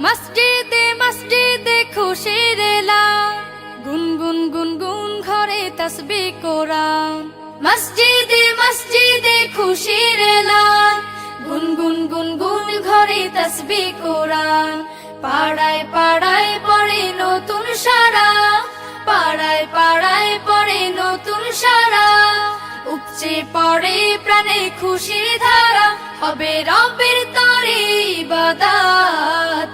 মসজিদে মসজিদে খুশির গুনগুন গুনগুন ঘরে তসবি কোরআন। মসজিদে মসজিদে খুশির গুনগুন গুনগুন ঘরে তসবি কোরআন। পাড়ায় পাড়ায় পড়ে নতুন সারা। পাড়ায় পাড়ায় পড়ে নতুন সারা। উপচে পড়ে প্রাণে খুশির ধারা। হবে রবের তরে ইবাদাত।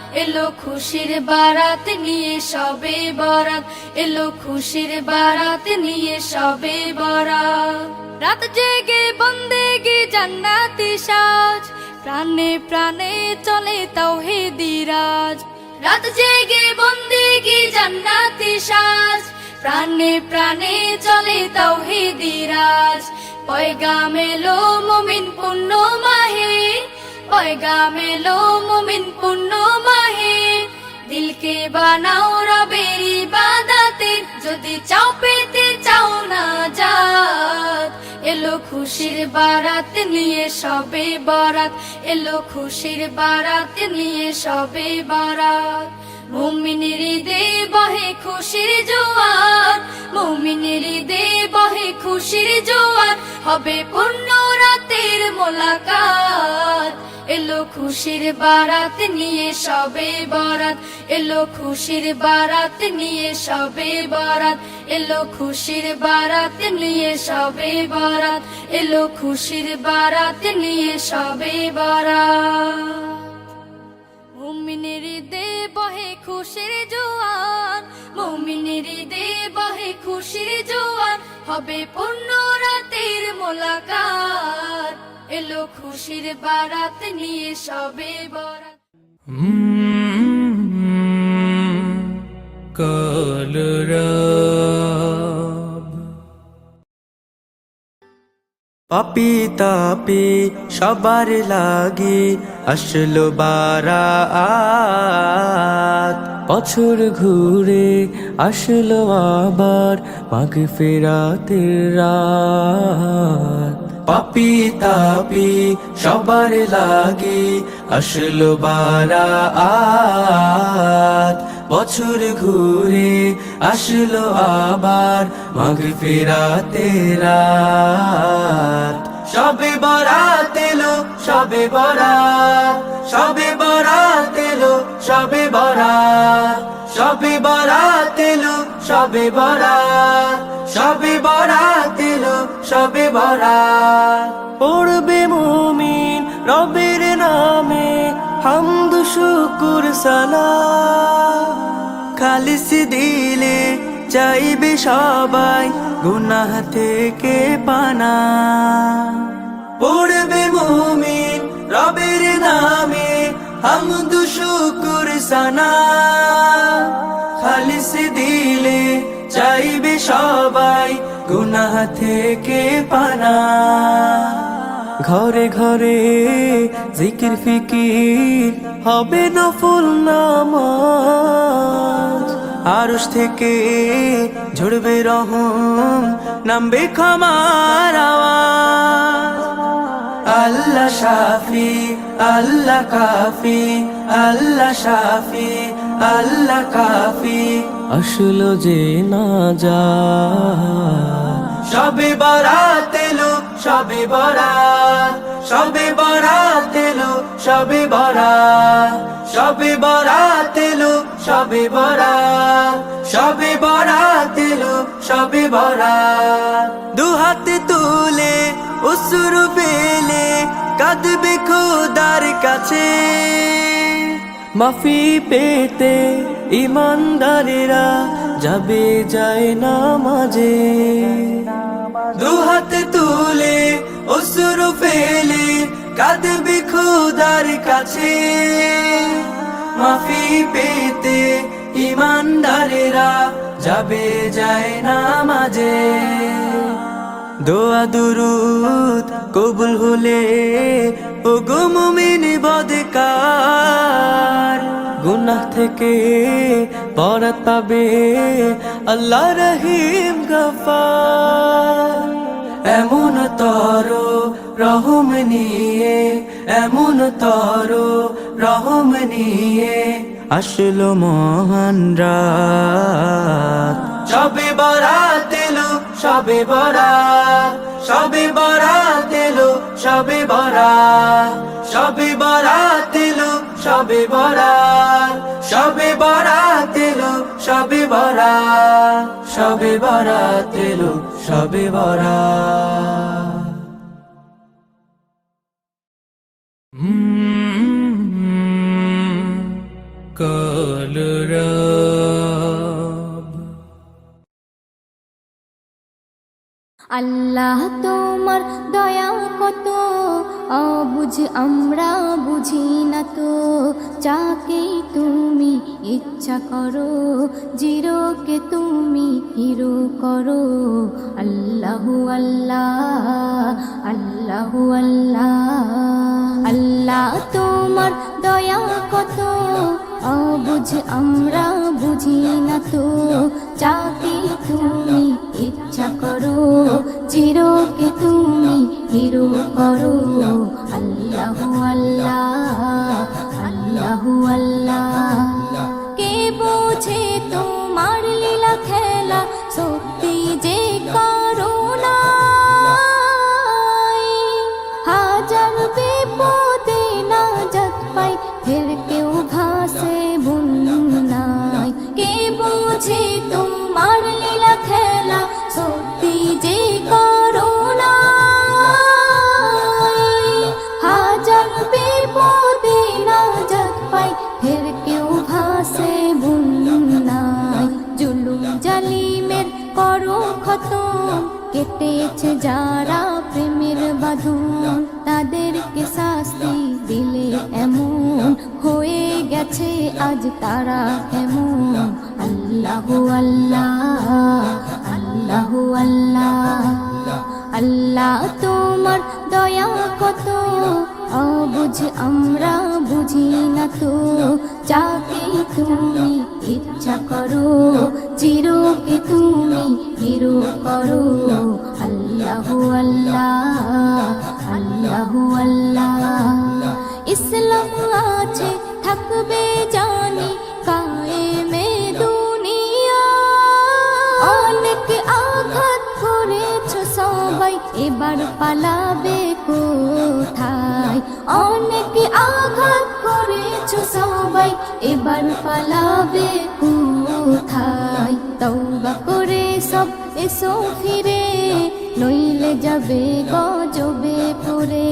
এলো খুশির বারাত নিয়ে সবে বরাত। এলো খুশির বারাত নিয়ে সবে বরাত। রাত জেগে বন্দেগি জান্নাতি সাজ। প্রাণে প্রাণে চলে তাওহিদি রাজ। রাত জেগে বন্দেগি জান্নাতি সাজ। প্রাণে প্রাণে চলে তাওহিদি রাজ। পয়গাম এলো মুমিন পয়গাম মেলো মুমিন পুণ্য মাহে। দিলকে বানাও রবের ইবাদাতে, যদি চাও পেতে চাও না যাত এলো খুশির বারাত নিয়ে সবে বরাত, এলো খুশির বারাত নিয়ে সবে বরাত। মুমিনের দে বহে খুশির জোয়ার মুমিনের দে বহে খুশির জোয়ার, হবে পূর্ণ রাতের মোলাকাত। এলো খুশির বারাত নিয়ে সবে বরাত, এলো খুশির বারাত নিয়ে সবে বরাত, এলো খুশির বারাত নিয়ে সবে বরাত, এলো খুশির বারাত নিয়ে সবে বরাত। খুশির জোয়ান, মুমিনের দে বহে খুশির জোয়ান, হবে পূর্ণ রাতের মোলাকাত। এলো খুশির বারাত নিয়ে সবে বরাত। কলরব পাপি সবার লাগি আসলো বারা বছর ঘুরে আসলো আবার মাঘ ফেরাতের রাত। পাপি তাপি সবার লাগি আসলো বারা বছর ঘুরে আসলো আবার মাঘ ফেরাতে রাত। সবে বরাত এলো সবে বরাত সবে বরাত এলো, সবে বরাত সবে বরাত এলো, সবে বরাত সবে বরাত এলো, সবে বরাত। পড়বে মুমিন রবের নামে, হামদু শুকুর সালাম। খালিস দিলে চাইবে সবাই, গুনাহ থেকে পানা। পড়বে হামদু শুকুর সানা খালিস দিলে চাইবে সবাই গুনাহ থেকে পানা ঘরে ঘরে জিকির ফিকির হবে নফল নামাজ আরশ থেকে ঝরবে রহম নামবে ক্ষমার আওয়াজ আল্লাহ শাফি আল্লাহ কাফি আল্লাহ শাফি আল্লাহ কাফি। আসলো যে না যা। সবে বরাত এলো সবে বরাত। সবে বরাত এলো সবে বরাত। সবে বরাত এলো সবে বরাত। সবে বরাত এলো সবে বরাত। দু হাতে তুলে উসুর পেলে কাঁদবে খোদার কাছে। মাফি পেতে ইমানদারেরা যাবে, যায় না মাঝে। দুহাতে তুলে অসুর ফেলে কাঁদবে খোদার কাছে। মাফি পেতে ইমানদারেরা যাবে, যায় না মাঝে। দোয়া দুরুদ কবুল হলে ও গো বদকার। গুনাহ থেকে পরাত পাবে আল্লাহ রহিম এমন তর রহম নিয়ে, এমন তর রহম নিয়ে আসলো মহান রাত। সবে বরাত সবে বরাত সবে বরাত এলো, সবে বরাত সবে বরাত এলো, সবে বরাত সবে বরাত এলো, সবে বরাত সবে বরাত এলো, সবে বরাত। কলরব আল্লাহ তোমার দয়া কত? অবুঝ আমরা বুঝি না তো। যাকে তুমি ইচ্ছা করো, জিরোকে তুমি হিরো করো। আল্লাহ আল্লাহ আল্লাহ আল্লাহ। আল্লাহ তোমার দয়া কত? অবুঝ আমরা বুঝি না তো। যাকে তুমি ইচ্ছা করো চিরকে তুমি হিরো করো। আল্লাহ আল্লাহ আল্লাহ আল্লাহ। কে বোঝে তোমার লীলা খেলা? কেটেছে যারা প্রেমের বাঁধন, তাদেরকে শাস্তি দিলে এমন হয়ে গেছে আজ তারা এমন আল্লাহ আল্লাহ আল্লাহ আল্লাহ আল্লাহ তোমার দয়া কত? অবুঝ আমরা বুঝি না তো। যাকে তুমি ইচ্ছা করো, চিরকে তুমি হিরো করো। আল্লাহ আল্লাহ আল্লাহ আল্লাহ। ইসলাম আছে, থাকবে জানি কায়েমে দুনিয়া। অনেক আঘাত করেছ সবাই, এবার পালাবে কোথায়? করেছ সবাই, এবার পালাবে কোথায়? তৌবা করে সব এসো ফিরে, নইলে যাবে গজবে পরে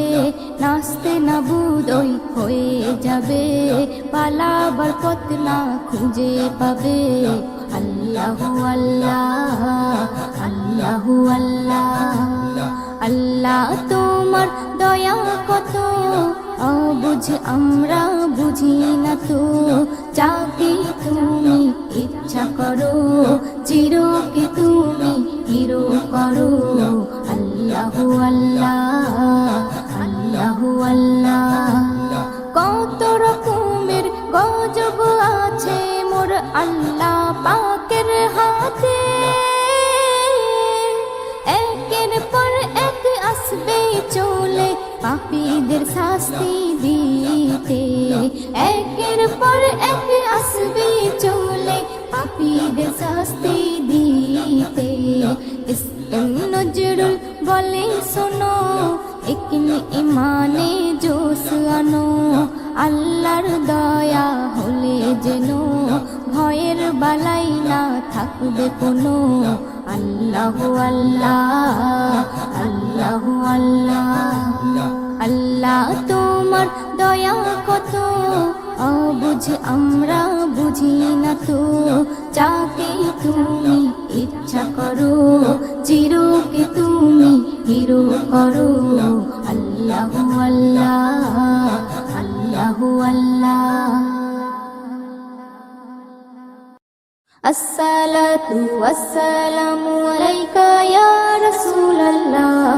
নাচতে না বুদই হয়ে যাবে, পালাবার পথ না খুঁজে পাবে। আল্লাহ আল্লাহ আল্লাহ আল্লাহ আল্লাহ তোমার দয়া কত? অবুঝ আমরা বুঝি না তো যাকে একের পর এক আসবে চলে পাপীদের শাস্তি দিতে। ইসলাম নজরুল বলে, শোনো একনি ইমানে জোশ আনো। আল্লাহর দয়া হলে যেন ভয়ের বালাই না থাকবে কোনো। আল্লাহ আল্লাহ আল্লাহ আল্লাহ আল্লাহ তোমার দয়া কত অবুঝ বুঝ আমরা বুঝি না তো যাকে তুমি ইচ্ছা করো চিরকে তুমি হিরো করো আল্লাহ আল্লাহ আল্লাহ আল্লাহ الصلاة والسلام عليك يا رسول الله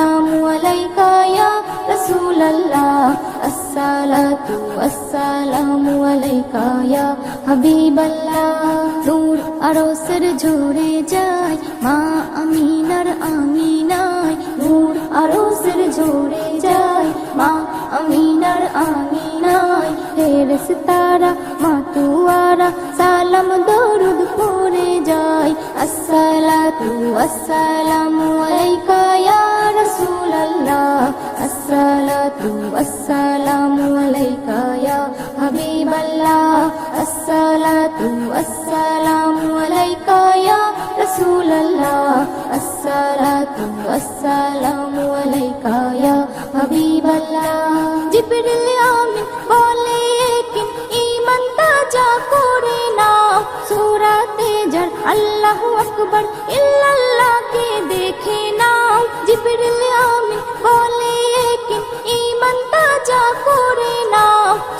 আসসালামু আলাইকা ইয়া হাবিবাল্লাহ আসসালাতু আসসালামু আলাইকা ইয়া রাসূলুল্লাহ আসসালাতু আসসালামু আলাইকা ইয়া হাবিবাল্লাহ জিবরিল আমিন বলে কি ঈমান তাজা করে নাও সূরাতে যার আল্লাহু আকবার ইল্লাল্লাহকে দেখে নাও জিবরিল আমিন বলে কি ঈমান তাজা করে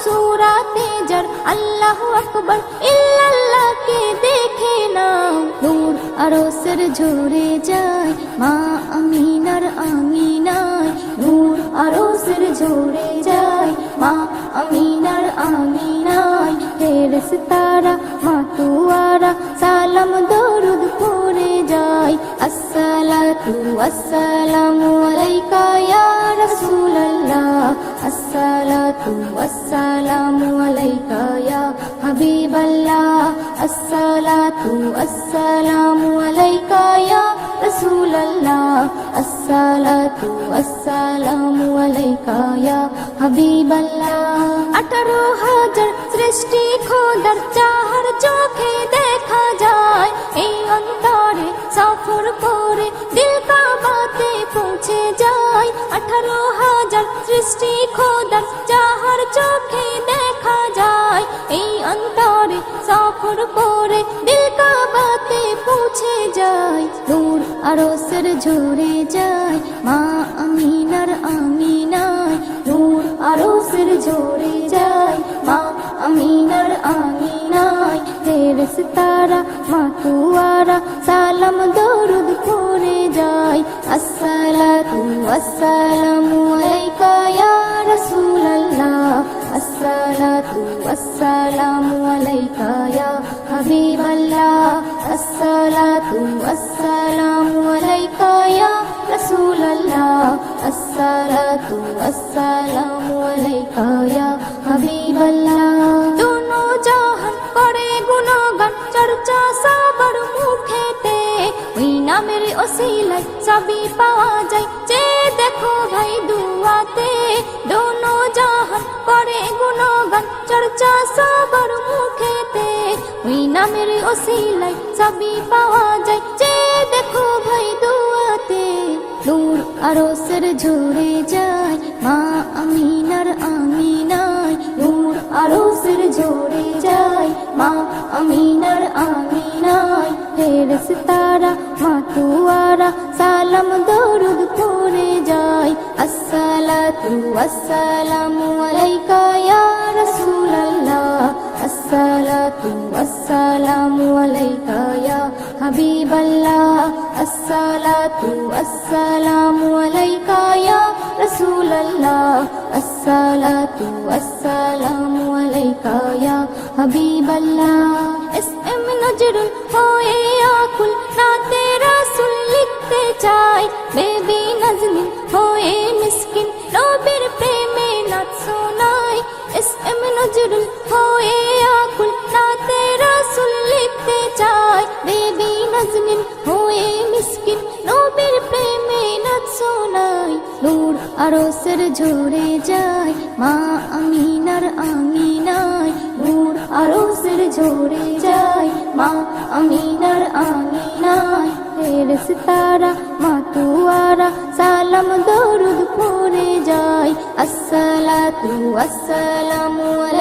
সূরাতে যার আল্লাহু আকবার ইল্লাল্লাহকে দেখে নাও নূর আরসের ঝরে যায়, মা আমিনার আমিনায়। নূর আরসের ঝরে যায়, মা আমিনার আমিনায়। ফেরেস তারা মা তুয়ারা সালাম, দরুদ করে যায়। আসসালাতু আসসালামু আলাইকা ইয়া রাসূলুল্লাহ। আসসালাতু আসসালামু আলাইকা ইয়া হাবিবাল্লাহ আসসালাতু আসসালামু আলাইকা ইয়া রাসূলুল্লাহ আসসালাতু আসসালামু আলাইকা ইয়া হাবিবাল্লাহ আঠারো হাজার সৃষ্টি খোদার চাহার চোখে দেখা যায়, এই অন্তরে সফর করে দিল কাবাতে পৌঁছে যায়। আঠারো হাজার সৃষ্টি খোদার চাহার চোখে দেখা যায়, এই অন্তরে সফর করে দিল কাবাতে পৌঁছে যায়। দূর আরসের ঝরে যায়, মা আমিনার আমিনায়। নূর আরসের ঝরে যায়, মা আমিনার আমিনায়। তারা মা তুয়ারা সালাম দরুদ আসসালামু আলাইকা ইয়া রাসূলুল্লাহ। আসসালাতু আসসালামু আলাইকা ইয়া হাবিবাল্লাহ। আসসালাতু আসসালামু আলাইকা ইয়া রাসূলুল্লাহ। আসসালাতু আসসালামু আলাইকা ইয়া হাবিবাল্লাহ। দুনো জাহান করে গুণগান চর্চা সবার মুখেতে। ওই নামের ওসিলায় সবই পাওয়া যায়। চর্চা সবার মুখেতে, ওই নামের ওসিলায় সবই পাওয়া যায়। যে দেখো ভাই দুয়াতে, নূর আরসের ঝরে যায়। মা আমিনার আমিনায়, নূর আরসের ঝরে যায়। মা আমিনার আমিনায় ফেরেস তারা মা তুয়ারা সালাম দরুদ করে যায়। আসসালাতু আসসালামু আলাইকা ইয়া রাসূলুল্লাহ, আসসালাতু আসসালামু আলাইকা ইয়া হাবিবাল্লাহ, আসসালাতু আসসালামু আলাইকা ইয়া রাসূলুল্লাহ, আসসালাতু আসসালামু আলাইকা ইয়া হাবিবাল্লাহ। এস এম নজরুল হয়ে আকুল নাতে রাসূল লিখতে চাই বেবি এম হয়ে আকুল নাতে রাসূল লিখতে চাই বেবি নাজনীন হয়ে মিসকিন, নবীর প্রেমে নাচ শোনাই নূর আর আরসের ঝরে যায়, মা আমিনার আঙিনায়। নূর আরসের ঝরে যায়, মা আমিনার আঙিনায়। ফেরেশতারা মাতুয়ারা, সালাম দরুদ পড়ে যায়। আসসালাতু আসসালামু আলাইকা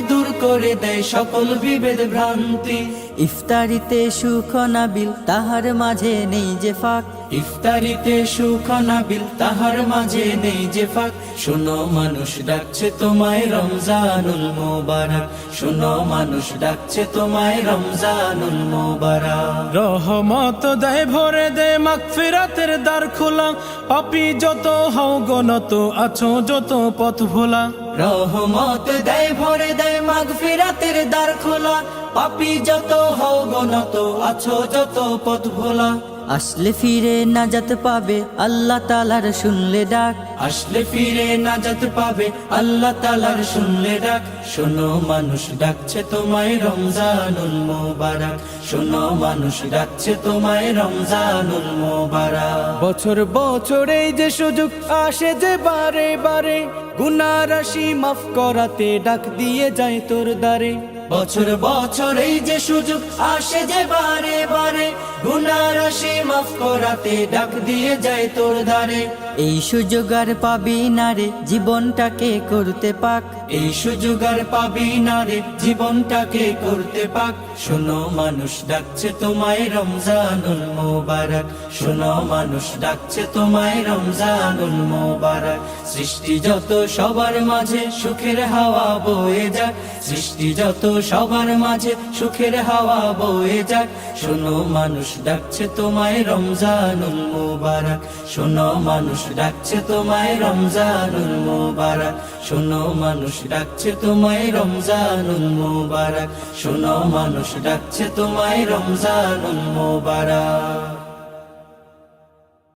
দূর করে দেয় সকল বিভেদ ভ্রান্তি। ইফতারিতে সুখ নাবিল তাহার মাঝে নেই যে ফাঁক। ইফতারিতে সুখ নাবিল তাহার মাঝে নেই যে ফাঁক। শোনো মানুষ ডাকছে তোমায় রমজানুল মোবারক। শোনো মানুষ ডাকছে তোমায় রমজানুল মোবারক। রহমত দেয় ভরে দে মাগফিরাতের দ্বার খোলা। পাপি যত হও গনত আছো যত পথ ভোলা রহমত দেয়, ভরে দেয় মাগফিরাতের দ্বার খোলা। পাপি যত হও গনত আছো যত পথ ভোলা আসলে ফিরে নাজাত পাবে আল্লাহ তালার শুনলে ডাক। আসলে ফিরে নাজাত পাবে আল্লাহ তালার শুনলে ডাক। শোনো মানুষ ডাকছে তোমায় রমজানুল মোবারক। শোনো মানুষ ডাকছে তোমায় রমজানুল মোবারক। বছর বছর এই যে সুযোগ আসে যে বারে বারে গুনা রাশি মাফ করাতে ডাক দিয়ে যায় তোর দ্বারে। বছর বছর এই যে সুযোগ আসে যে বারে বারে গুনা রাশি মাফ করাতে ডাক দিয়ে যায় তোর দ্বারে এই সুযোগ আর পাবি না রে জীবনটাকে করতে পাক। এই সুযোগ আর পাবি না রে জীবনটাকে করতে পাক। শোনো মানুষ ডাকছে তোমায় রমজানুল মোবারক। শোনো মানুষ ডাকছে তোমায় রমজানুল মোবারক। সৃষ্টি যত সবার মাঝে সুখের হাওয়া বয়ে যাক। সৃষ্টি যত সবার মাঝে সুখের হাওয়া বয়ে যাক। শোনো মানুষ ডাকছে তোমায় রমজানুল মোবারক। শোনো, মানুষ ডাকছে তোমায় রমজানুল মোবারক। শোনো, মানুষ ডাকছে তোমায় রমজানুল মোবারক। শোনো, মানুষ ডাকছে তোমায় রমজানুল মোবারক।